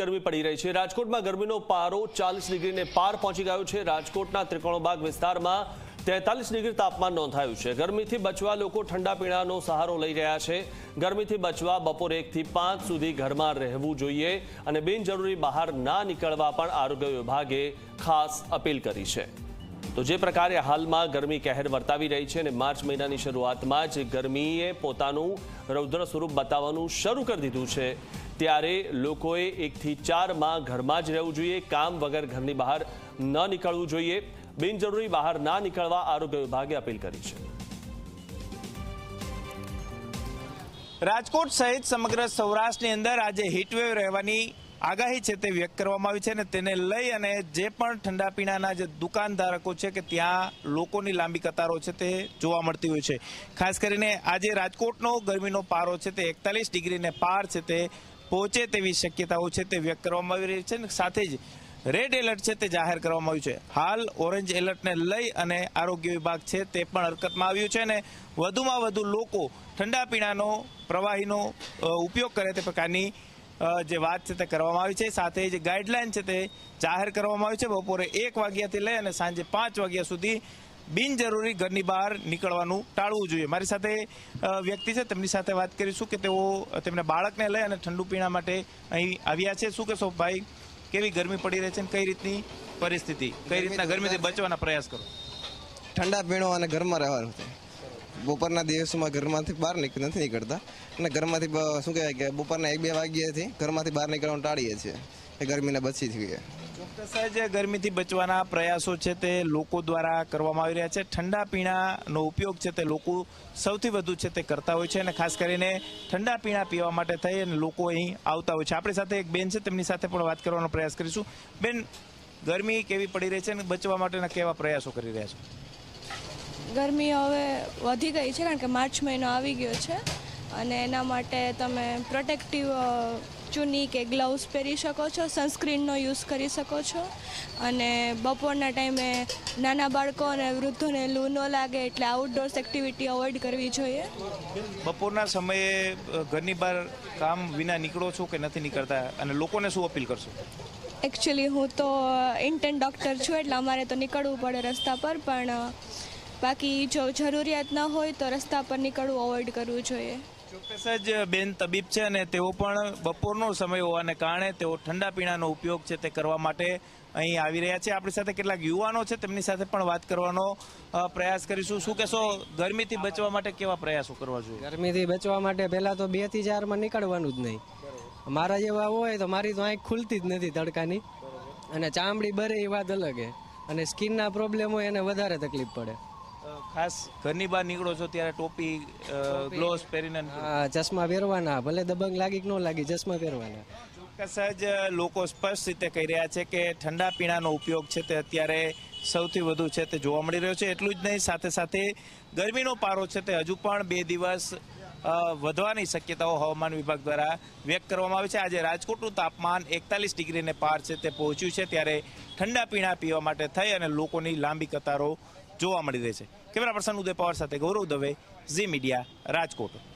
ગરમી પડી રહી છે. રાજકોટમાં ગરમીનો પારો ચાલીસ ડિગ્રીને પાર પહોંચી ગયો છે. રાજકોટના ત્રિકોણબાગ વિસ્તારમાં તેતાલીસ ડિગ્રી તાપમાન નોંધાયું છે. ગરમીથી બચવા લોકો ઠંડા પીણાનો સહારો લઈ રહ્યા છે. ગરમીથી બચવા બપોરે એકથી પાંચ સુધી ઘરમાં રહેવું જોઈએ અને બિનજરૂરી બહાર ના નીકળવા પણ આરોગ્ય વિભાગે ખાસ અપીલ કરી છે. તો જે પ્રકારે હાલમાં ગરમી કહેર વર્તાવી રહી છે અને માર્ચ મહિનાની શરૂઆતમાં જ ગરમીએ પોતાનું રૌદ્ર સ્વરૂપ બતાવવાનું શરૂ કરી દીધું છે. ત્યારે લોકોએ એકથી ચારમાં ઘરમાં જ રહેવું જોઈએ, કામ વગર ઘરની બહાર ન નીકળવું જોઈએ. બિનજરૂરી બહાર ના નીકળવા આરોગ્ય વિભાગે અપીલ કરી છે. રાજકોટ સહિત સમગ્ર સૌરાષ્ટ્રની અંદર આજે હીટવેવ રહેવાની આગાહી છે તે વ્યક્ત કરવામાં આવી છે અને તેને લઈ અને જે પણ ઠંડા પીણાના જે દુકાનધારકો છે કે ત્યાં લોકોની લાંબી કતારો છે તે જોવા મળતી હોય છે. ખાસ કરીને આજે રાજકોટનો ગરમીનો પારો છે તે એકતાલીસ ડિગ્રીને પાર છે તે પહોંચે તેવી શક્યતાઓ છે તે વ્યક્ત કરવામાં આવી રહી છે અને સાથે જ રેડ એલર્ટ છે તે જાહેર કરવામાં આવ્યું છે. હાલ ઓરેન્જ એલર્ટને લઈ અને આરોગ્ય વિભાગ છે તે પણ હરકતમાં આવ્યું છે અને વધુમાં વધુ લોકો ઠંડા પીણાનો, પ્રવાહીનો ઉપયોગ કરે તે પ્રકારની જે વાત છે તે કરવામાં આવી છે સાથે જે ગાઈડલાઈન છે તે જાહેર કરવામાં આવી છે. બપોરે એક વાગ્યાથી લઈ અને સાંજે પાંચ વાગ્યા સુધી બિનજરૂરી ઘરની બહાર નીકળવાનું ટાળવું જોઈએ. મારી સાથે વ્યક્તિ છે તેમની સાથે વાત કરીશું કે તેઓ તેમના બાળકને લઈ અને ઠંડુ પીણા માટે અહીં આવ્યા છે. શું કહેશો ભાઈ કેવી ગરમી પડી રહી છે અને કઈ રીતની પરિસ્થિતિ? કઈ રીતના ગરમીથી બચવાના પ્રયાસ કરો? ઠંડા પીણો અને ઘરમાં રહેવાનું છે. બપોરના દિવસોમાં ઘરમાંથી બહાર નીકળી નથી નીકળતા. અને ઘરમાંથી શું કહેવાય કે બપોરના એક બે વાગ્યાથી ઘરમાંથી બહાર નીકળવાનું ટાળીએ છીએ. એ ગરમીને બચી છીએ ચોક્કસ જે ગરમીથી બચવાના પ્રયાસો છે તે લોકો દ્વારા કરવામાં આવી રહ્યા છે. ઠંડા પીણાનો ઉપયોગ છે તે લોકો સૌથી વધુ છે તે કરતા હોય છે અને ખાસ કરીને ઠંડા પીણા પીવા માટે થઈ અને લોકો અહીં આવતા હોય છે. આપણી સાથે એક બેન છે, તેમની સાથે પણ વાત કરવાનો પ્રયાસ કરીશું. બેન, ગરમી કેવી પડી રહી છે અને બચવા માટેના કેવા પ્રયાસો કરી રહ્યા છો? ગરમી હવે વધી ગઈ છે કારણ કે માર્ચ મહિનો આવી ગયો છે. અને એના માટે તમે પ્રોટેક્ટિવ ચૂની કે ગ્લવ્સ પહેરી શકો છો સનસ્ક્રીનનો યુઝ કરી શકો છો. અને બપોરના ટાઈમે નાના બાળકો અને વૃદ્ધોને લૂ ન લાગે એટલે આઉટડોર્સ એક્ટિવિટી અવોઇડ કરવી જોઈએ. બપોરના સમયે ઘરની બહાર કામ વિના નીકળો છો કે નથી નીકળતા? અને લોકોને શું અપીલ કરશો? એકચ્યુઅલી હું તો ઇન્ટર્ન ડૉક્ટર છું એટલે અમારે તો નીકળવું પડે રસ્તા પર પણ બાકી જો જરૂરિયાત ન હોય તો રસ્તા પર નીકળવું અવોઇડ કરવું જોઈએ. ચોક્કસ જ બેન તબીબ છે અને તેઓ પણ બપોરનો સમય હોવાને કારણે તેઓ ઠંડા પીણાનો ઉપયોગ છે તે કરવા માટે અહીં આવી રહ્યા છે. આપણી સાથે કેટલાક યુવાનો છે તેમની સાથે પણ વાત કરવાનો પ્રયાસ કરીશું. શું કહેશો ગરમીથી બચવા માટે કેવા પ્રયાસો કરવા જોઈએ? ગરમીથી બચવા માટે પહેલાં તો બેથી ચારમાં નીકળવાનું જ નહીં. મારા જેવા હોય તો મારી તો આંખ ખુલતી જ નથી તડકાની. અને ચામડી બરે એ વાત અલગ છે અને સ્કિનના પ્રોબ્લેમ હોય એને વધારે તકલીફ પડે. ખાસ ઘરની બહાર નીકળો છો ત્યારે ટોપી ગ્લોવ્સ પહેરીને ચશ્મા પહેરવાના. ભલે દબંગ લાગી કે ન લાગી ચશ્મા પહેરવાના. ચોક્કસ જ લોકો સ્પષ્ટ રીતે કહી રહ્યા છે કે ઠંડા પીણાનો ઉપયોગ છે તે અત્યારે સૌથી વધુ છે તે જોવા મળી રહ્યો છે. એટલું જ નહીં સાથે સાથે ગરમીનો પારો છે તે હજુ પણ બે દિવસ વધવાની શક્યતાઓ હવામાન વિભાગ દ્વારા વ્યક્ત કરવામાં આવી છે. આજે રાજકોટનું તાપમાન એકતાલીસ ડિગ્રીને પાર છે તે પહોંચ્યું છે. ત્યારે ઠંડા પીણા પીવા માટે થઈ અને લોકોની લાંબી કતારો જોવા મળી રહી છે. કેમેરા પર્સન ઉદય પવાર સાથે ગૌરવ દવે ઝી મીડિયા રાજકોટ.